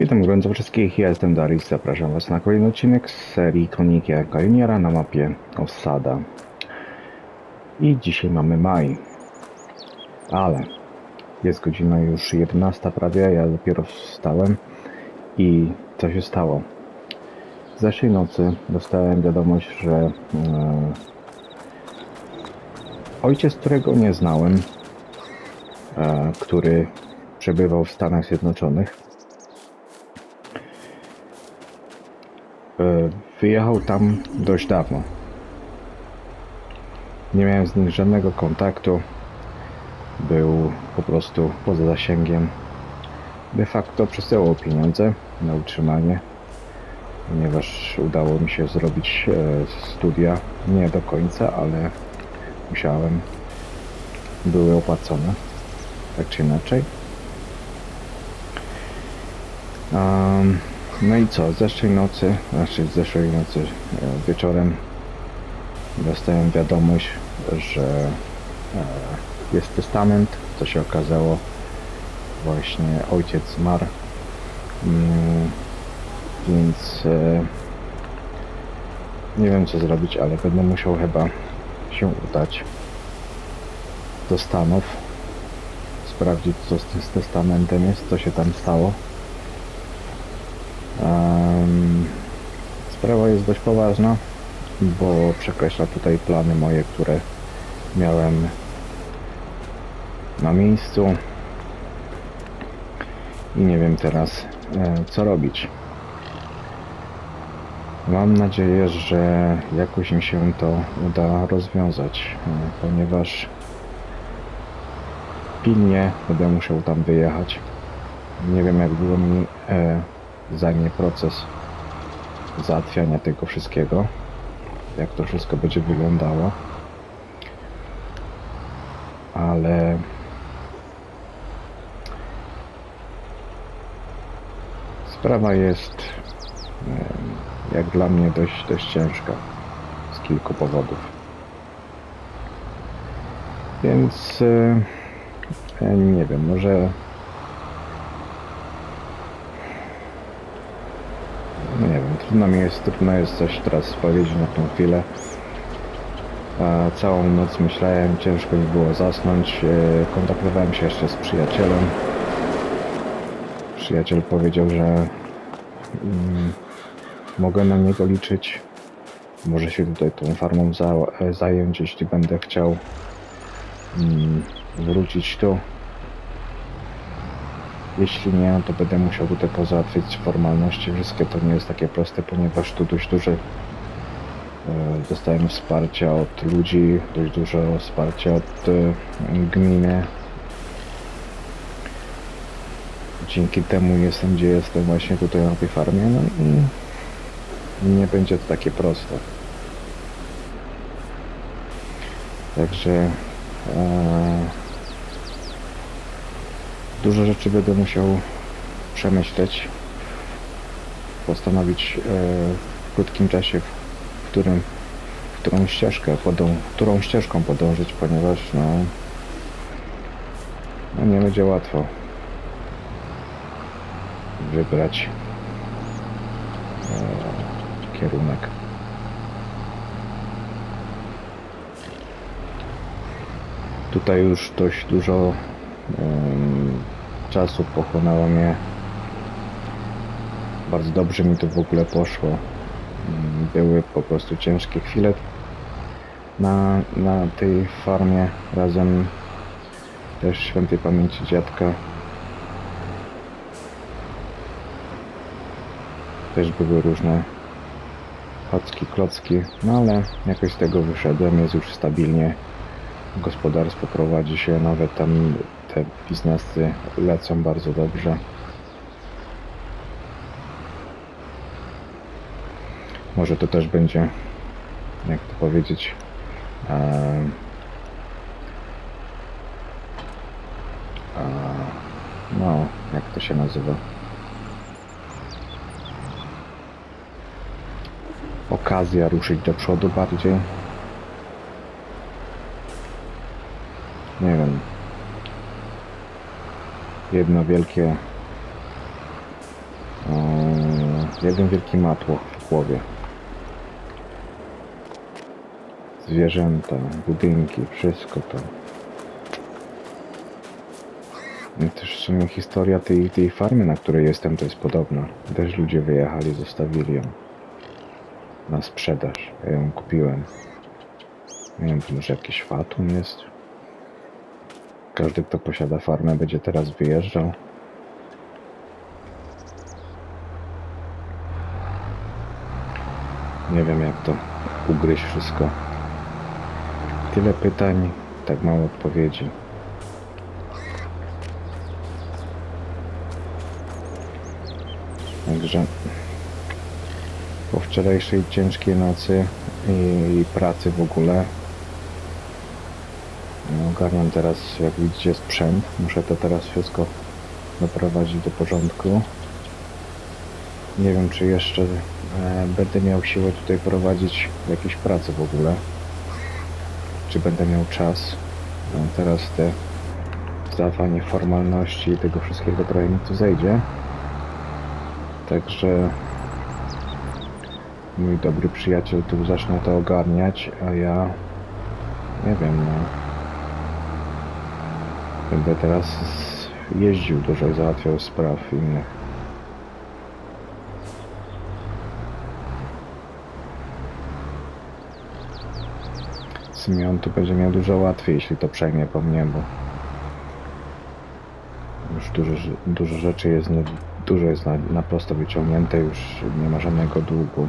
Witam gorąco wszystkich, ja jestem Darius, zapraszam Was na kolejny odcinek z serii Koniki Juniora na mapie Osada. I dzisiaj mamy maj. Ale jest godzina już 11 prawie, ja dopiero wstałem i co się stało? W zeszłej nocy dostałem wiadomość, że e, ojciec, którego nie znałem, e, który przebywał w Stanach Zjednoczonych, Wyjechał tam dość dawno. Nie miałem z nim żadnego kontaktu. Był po prostu poza zasięgiem. De facto przesyłał pieniądze na utrzymanie, ponieważ udało mi się zrobić e, studia. Nie do końca, ale musiałem. Były opłacone, tak czy inaczej. Um, no i co, zeszłej nocy, znaczy zeszłej nocy e, wieczorem dostałem wiadomość, że e, jest testament, co się okazało właśnie ojciec zmarł, mm, więc e, nie wiem co zrobić, ale będę musiał chyba się udać do Stanów, sprawdzić co z tym testamentem jest, co się tam stało. Sprawa jest dość poważna, bo przekreśla tutaj plany moje, które miałem na miejscu i nie wiem teraz e, co robić. Mam nadzieję, że jakoś mi się to uda rozwiązać, e, ponieważ pilnie będę musiał tam wyjechać. Nie wiem jak długo mi e, zajmie proces załatwiania tego wszystkiego, jak to wszystko będzie wyglądało. Ale sprawa jest jak dla mnie dość, dość ciężka z kilku powodów. Więc nie wiem, może No nie wiem, trudno mi jest, trudno jest coś teraz powiedzieć na tą chwilę. Całą noc myślałem, ciężko mi było zasnąć. E, Kontaktowałem się jeszcze z przyjacielem. Przyjaciel powiedział, że mm, mogę na niego liczyć. Może się tutaj tą farmą za, e, zająć, jeśli będę chciał mm, wrócić tu. Jeśli nie, to będę musiał tutaj pozałatwić formalności. Wszystkie to nie jest takie proste, ponieważ tu dość duże e, dostałem wsparcia od ludzi, dość dużo wsparcia od e, gminy. Dzięki temu jestem, gdzie jestem właśnie tutaj na tej farmie, no i nie będzie to takie proste. Także e, Dużo rzeczy będę musiał przemyśleć, postanowić e, w krótkim czasie, w którym, w którą ścieżkę, podą, którą ścieżką podążyć, ponieważ no, no nie będzie łatwo wybrać e, kierunek. Tutaj już dość dużo em, czasu pochłonęło mnie. Bardzo dobrze mi to w ogóle poszło. Mm, Były po prostu ciężkie chwile na, na tej farmie razem też świętej pamięci dziadka. Też były różne chocki, klocki, no ale jakoś z tego wyszedłem, jest już stabilnie. Gospodarstwo prowadzi się, nawet tam te biznesy lecą bardzo dobrze. Może to też będzie, jak to powiedzieć, e, e, no, jak to się nazywa? Okazja ruszyć do przodu bardziej. Nie wiem, jedno wielkie jeden wielki matło w głowie. Zwierzęta, budynki, wszystko to. I też w sumie historia tej, tej farmy, na której jestem, to jest podobna. Też ludzie wyjechali, zostawili ją na sprzedaż. Ja ją kupiłem. Nie wiem, może jakiś fatum jest. Każdy, kto posiada farmę, będzie teraz wyjeżdżał. Nie wiem, jak to ugryźć wszystko. Tyle pytań, tak mało odpowiedzi. Także po wczorajszej ciężkiej nocy i pracy w ogóle ogarniam teraz, jak widzicie, sprzęt. Muszę to teraz wszystko doprowadzić do porządku. Nie wiem, czy jeszcze e, będę miał siłę tutaj prowadzić jakieś prace w ogóle. Czy będę miał czas. No, teraz te zdawanie formalności i tego wszystkiego trochę mi tu zejdzie. Także mój dobry przyjaciel tu zaczyna to ogarniać, a ja nie wiem, no. Będę teraz jeździł dużo i załatwiał spraw innych. Simeon tu będzie miał dużo łatwiej, jeśli to przejmie po mnie, bo już dużo, dużo rzeczy jest, dużo jest na, na prosto wyciągnięte, już nie ma żadnego długu.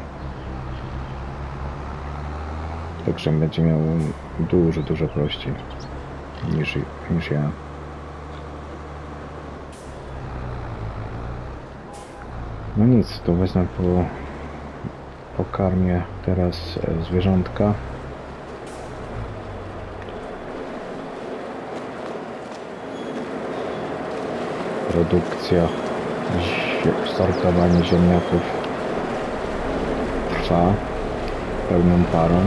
Także będzie miał dużo, dużo prościej niż, niż ja. No nic, to wezmę po pokarmię teraz e, zwierzątka. Produkcja, sortowanie ziemniaków trwa pełną parą.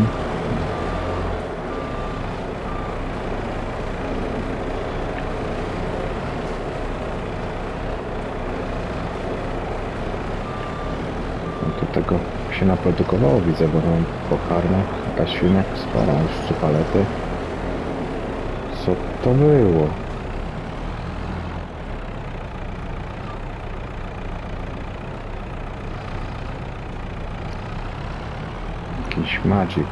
No to tego się naprodukowało, widzę, bo mam pokarmę, ta świnek sporo, już trzy palety. Co to było? Jakiś magic.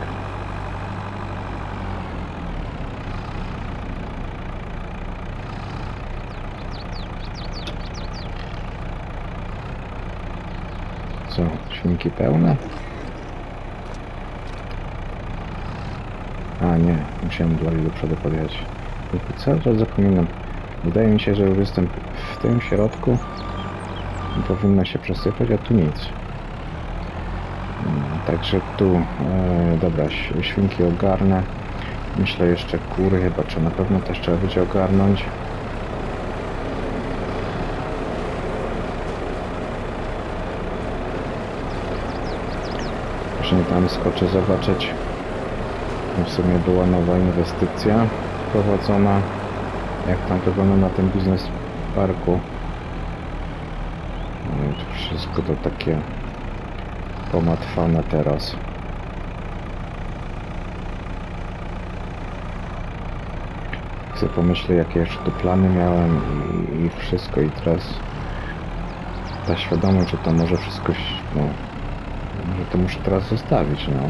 Co, pełne? A nie, musiałem dwa do przodu podjechać. Cały czas zapominam. Wydaje mi się, że już jestem w tym środku. Powinno się przesypać, a tu nic. Mm, Także tu, e, dobra, świnki ogarnę. Myślę jeszcze kury chyba, czy na pewno też trzeba będzie ogarnąć. Tam skoczę zobaczyć. W sumie była nowa inwestycja wprowadzona. Jak tam wygląda na tym biznes parku. No i to wszystko to takie pomatwane teraz. Chcę pomyślę jakie jeszcze tu plany miałem i, i wszystko i teraz ta świadomość, że to może wszystko, no, że to muszę teraz zostawić, no.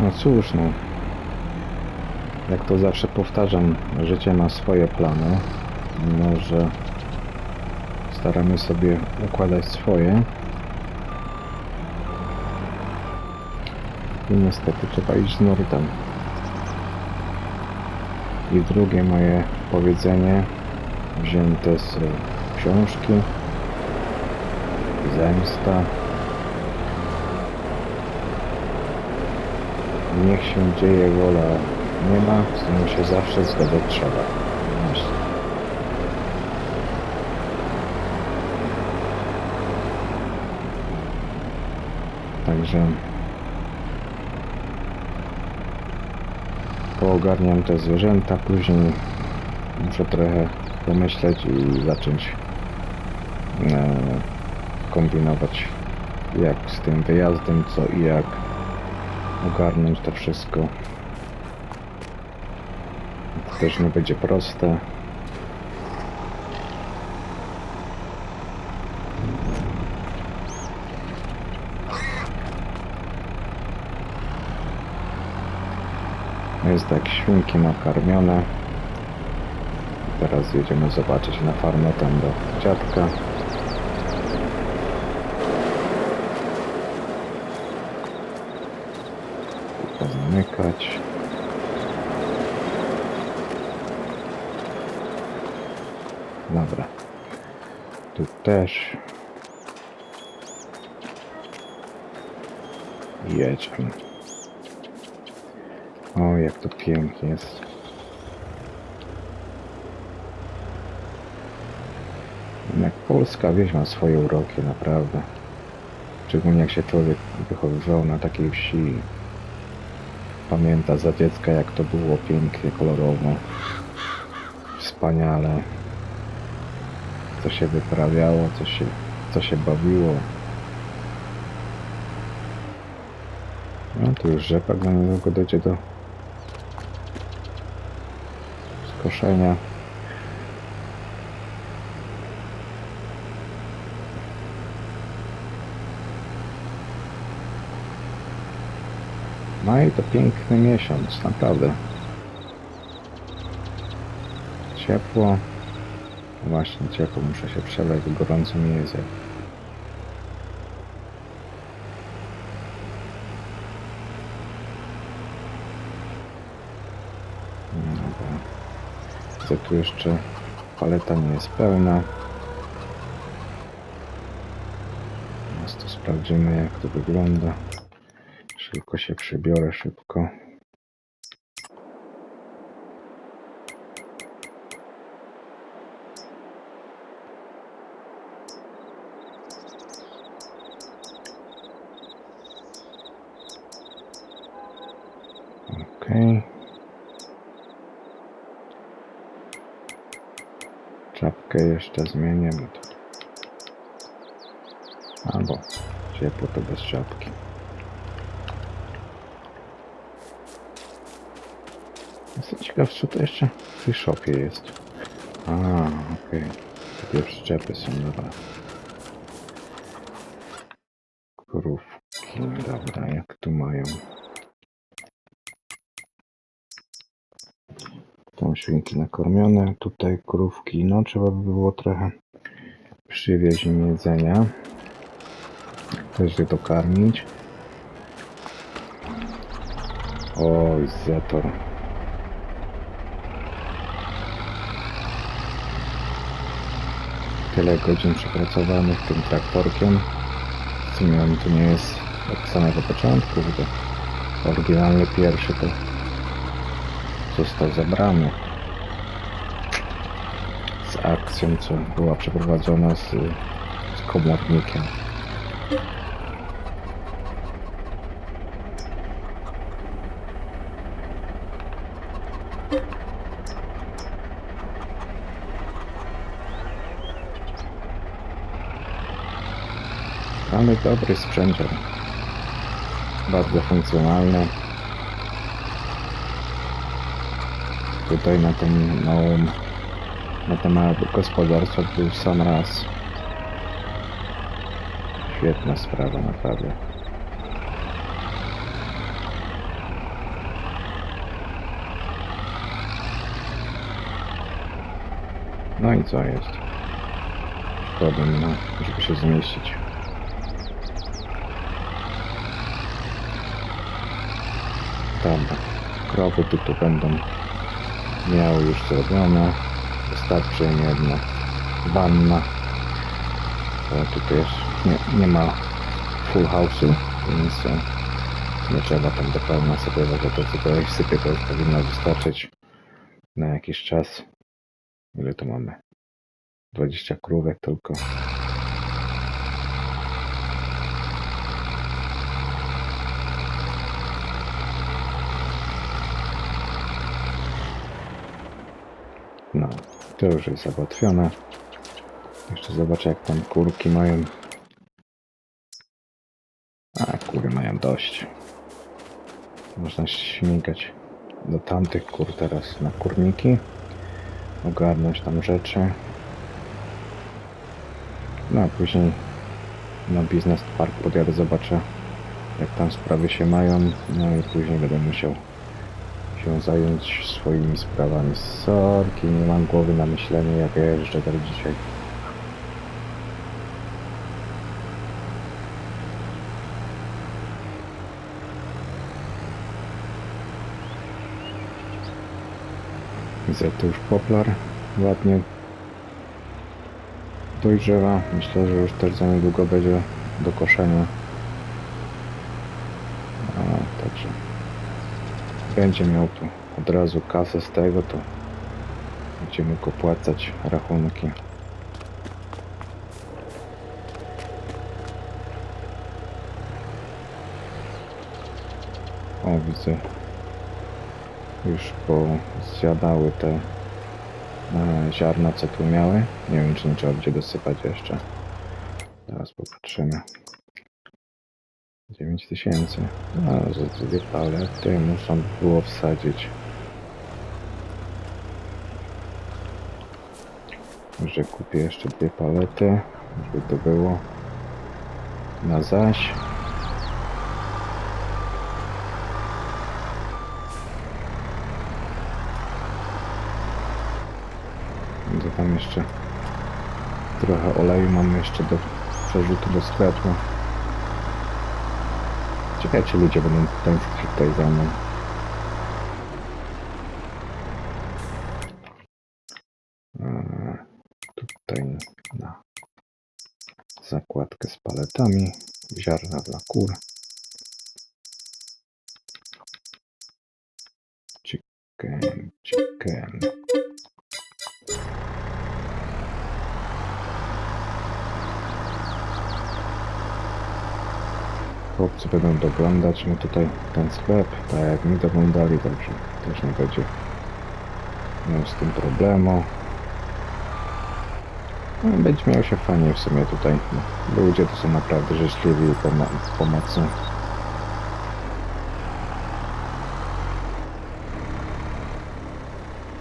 No cóż, no. Jak to zawsze powtarzam, życie ma swoje plany. Mimo, że staramy sobie układać swoje. I niestety trzeba iść z nurtem. I drugie moje powiedzenie wzięte z książki Zemsta Niech się dzieje wola nie ma, z tym się zawsze zgadzać trzeba. Właśnie. Także poogarniam te zwierzęta, później muszę trochę pomyśleć i zacząć e, kombinować jak z tym wyjazdem, co i jak ogarnąć to wszystko. Też nie będzie proste. Jest tak, świnki nakarmione. Teraz jedziemy zobaczyć na farmę tam do dziadka. Dobra. Tu też. Jedźmy. O, jak to pięknie jest. Jak polska wieś ma swoje uroki, naprawdę. Szczególnie jak się człowiek wychowywał na takiej wsi. Pamięta za dziecka, jak to było pięknie, kolorowo. Wspaniale. Co się wyprawiało, co się, co się bawiło. No tu już rzepak za niedługo dojdzie do skoszenia. Maj No to piękny miesiąc, naprawdę. Ciepło. Właśnie ciepło, muszę się przelać, gorąco mi jest. jak-. Co tu jeszcze? Paleta nie jest pełna. Teraz to sprawdzimy jak to wygląda. Szybko się przybiorę, szybko. Okej. Bo to- Albo ciepło to bez czapki. Jestem ciekaw, co to jeszcze w shopie jest. A, okej. Takie przyczepy są, dobra. Krówki, dobra, jak tu mają. Nakarmione, tutaj krówki, no trzeba by było trochę przywieźć im jedzenia. Też je dokarmić. Oj, Zetor. Tyle godzin przepracowanych tym traktorkiem. W sumie on tu nie jest od samego początku, gdy oryginalny pierwszy to został zabrany z akcją, co była przeprowadzona z, z komornikiem. Mamy dobry sprzęcior. Bardzo funkcjonalny. Tutaj na tym małą, na tym małym gospodarstwo był sam raz. Świetna sprawa, naprawdę. No i co jest? Problem, no, żeby się zmieścić. Dobra. Krowy tu, tu będą miały już zrobione. Wystarczy im jedna wanna. Bo tutaj już nie, nie ma full house'u, więc e, Nie trzeba tam do pełna sobie, to co tutaj sypie to już powinno wystarczyć na jakiś czas. Ile tu mamy? 20 krówek tylko. No, to już jest załatwione. Jeszcze zobaczę jak tam kurki mają. A, kury mają dość. Można śmigać do tamtych kur teraz na kurniki. Ogarnąć tam rzeczy. No a później na biznes park podjadę, zobaczę jak tam sprawy się mają. No i później będę musiał się zająć swoimi sprawami. Sorki, nie mam głowy na myślenie jak ja jeżdżę teraz dzisiaj. Widzę tu już poplar ładnie dojrzewa. Myślę, że już też za niedługo będzie do koszenia. A, także będzie miał tu od razu kasę z tego, to będzie mógł opłacać rachunki. O, widzę. Już pozjadały te e, ziarna, co tu miały. Nie wiem, czy nie trzeba będzie dosypać jeszcze. Teraz popatrzymy. 9 tysięcy. No, za dwie palety muszą było wsadzić. Może kupię jeszcze dwie palety, żeby to było na zaś. To tam jeszcze trochę oleju mamy jeszcze do przerzutu do sklepu. Ciekawe, czy ludzie będą tęsknić tutaj za mną. Tutaj na zakładkę z paletami, ziarna dla kur. Chicken, chicken. Chłopcy będą doglądać mi tutaj ten sklep, tak jak mi doglądali, także też nie będzie miał z tym problemu. No, będzie miał się fajnie w sumie tutaj. Ludzie to są naprawdę życzliwi i pomo pomocni.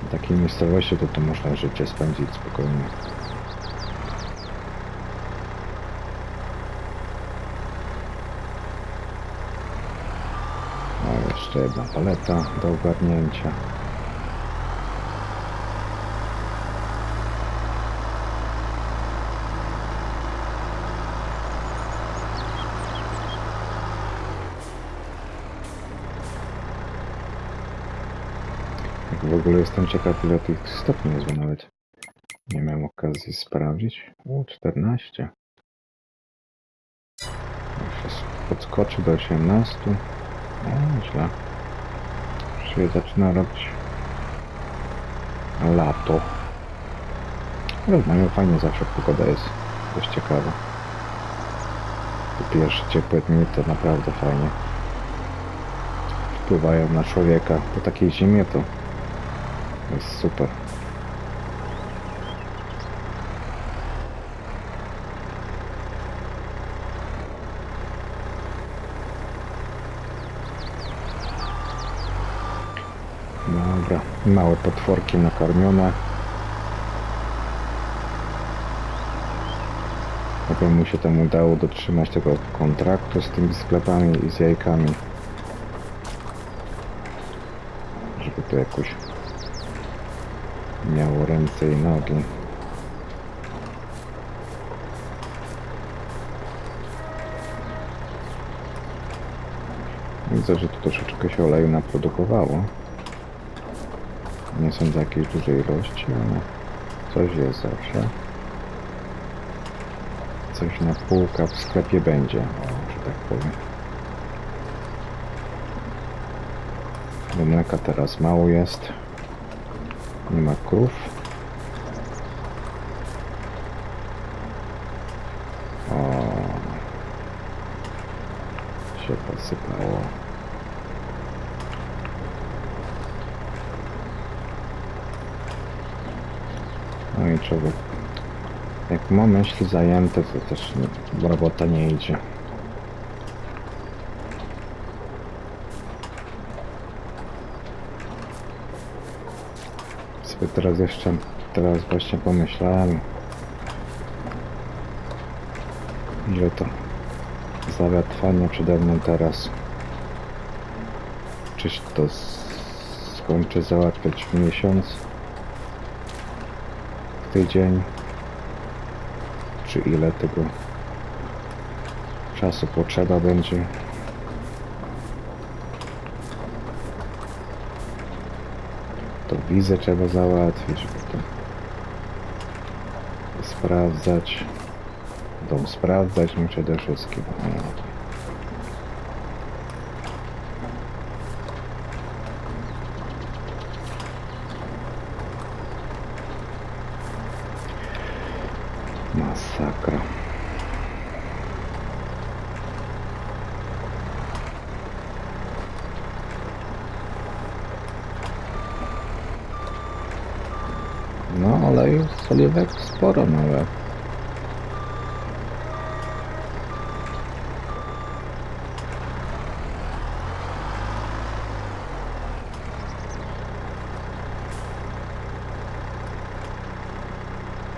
W takiej miejscowości to tu można życie spędzić spokojnie. O, jeszcze jedna paleta do ogarnięcia. W ogóle jestem ciekaw ile tych stopni jest, nawet nie miałem okazji sprawdzić. O, 14. Jeszcze podskoczy do 18. No, źle. Się zaczyna robić lato. Ale mają fajnie zawsze pogoda jest dość ciekawa. Te pierwsze ciepłe dni to naprawdę fajnie. Wpływają na człowieka. Po takiej zimie to jest super. Dobra, małe potworki nakarmione. Oby mu się tam udało dotrzymać tego kontraktu z tymi sklepami i z jajkami. Żeby to jakoś miało ręce i nogi. Widzę, że tu troszeczkę się oleju naprodukowało. Nie sądzę jakiejś dużej ilości, ale coś jest zawsze. Coś na półka w sklepie będzie, że tak powiem. Bo mleka teraz mało jest. Nie ma krów. O. Się posypało. Człowiek. Jak ma myśli zajęte, to też nie, robota nie idzie. Sobie teraz jeszcze, teraz właśnie pomyślałem, ile to zawia trwania przede mną teraz. Czyż to skończę załatwiać w miesiąc, tydzień, czy ile tego czasu potrzeba będzie. To wizę trzeba załatwić, potem sprawdzać. Dom sprawdzać mi przede wszystkim. Masakra. No, oleju z oliwek sporo nawet.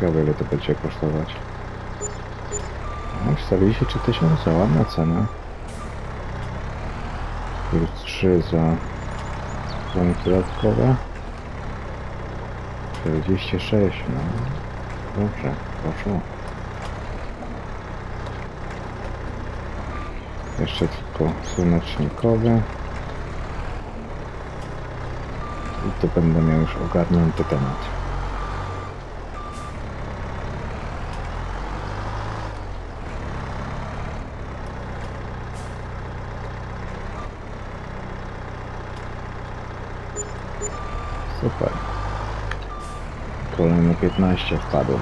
Ciekawe ile to będzie kosztować. No, 43 tysiące, ładna cena. Plus 3 za punkty dodatkowe. 46, no. Dobrze, poszło. Jeszcze tylko słonecznikowe. I to będę miał już ogarnięty temat. Super. Kolejne 15 wpadło.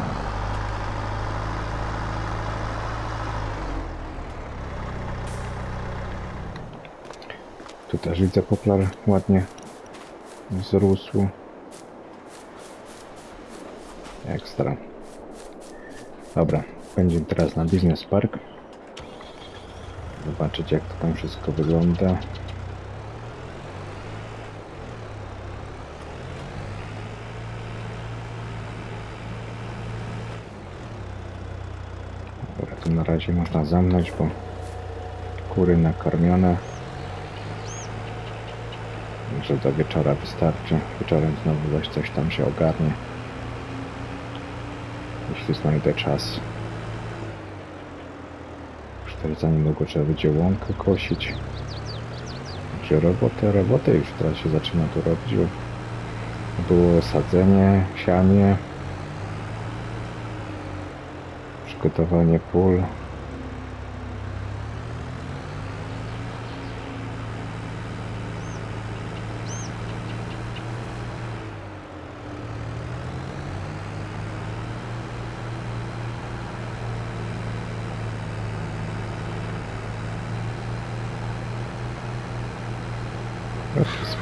Tu też widzę poplar ładnie wzrósł. Ekstra. Dobra, będziemy teraz na Business Park. Zobaczyć jak to tam wszystko wygląda. Razie można zamknąć, bo kury nakarmione. Może do wieczora wystarczy. Wieczorem znowu coś tam się ogarnie. Jeśli znajdę czas. Już też za niedługo trzeba będzie łąkę kosić. Także robotę, robotę już teraz się zaczyna tu robić. Było sadzenie, sianie. Przygotowanie pól.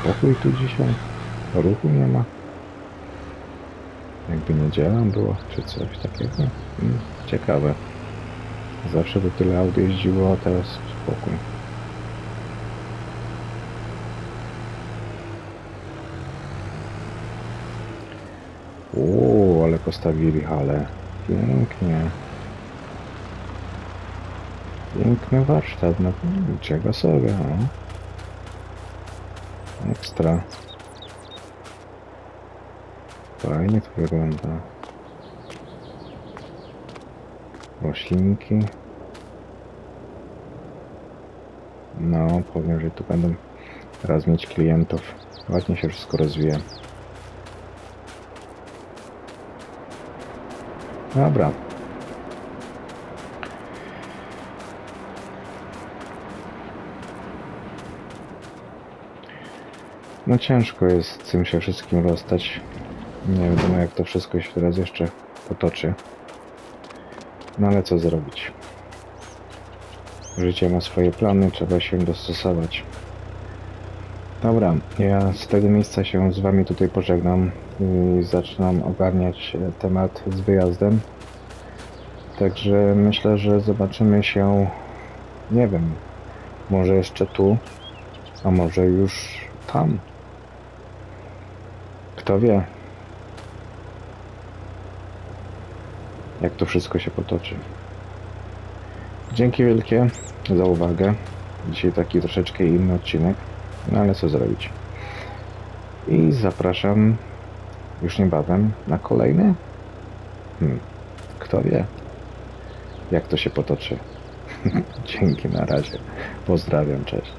Spokój tu dzisiaj. Ruchu nie ma. Jakby niedziela była, czy coś takiego. Mm, ciekawe. Zawsze by tyle aut jeździło, a teraz spokój. O, ale postawili halę. Pięknie. Piękny warsztat, no czego sobie, no. Ekstra. Fajnie to wygląda. Roślinki. No, powiem, że tu będą teraz mieć klientów. Ładnie się wszystko rozwija. Dobra. No ciężko jest z tym się wszystkim rozstać. Nie wiadomo jak to wszystko się teraz jeszcze potoczy. No ale co zrobić? Życie ma swoje plany, trzeba się dostosować. Dobra, ja z tego miejsca się z wami tutaj pożegnam i zaczynam ogarniać e, temat z wyjazdem. Także myślę, że zobaczymy się, nie wiem, może jeszcze tu, a może już tam. Kto wie, jak to wszystko się potoczy. Dzięki wielkie za uwagę. Dzisiaj taki troszeczkę inny odcinek, no ale co zrobić. I zapraszam już niebawem na kolejny. Hmm. Kto wie, jak to się potoczy. Dzięki, na razie. Pozdrawiam, cześć.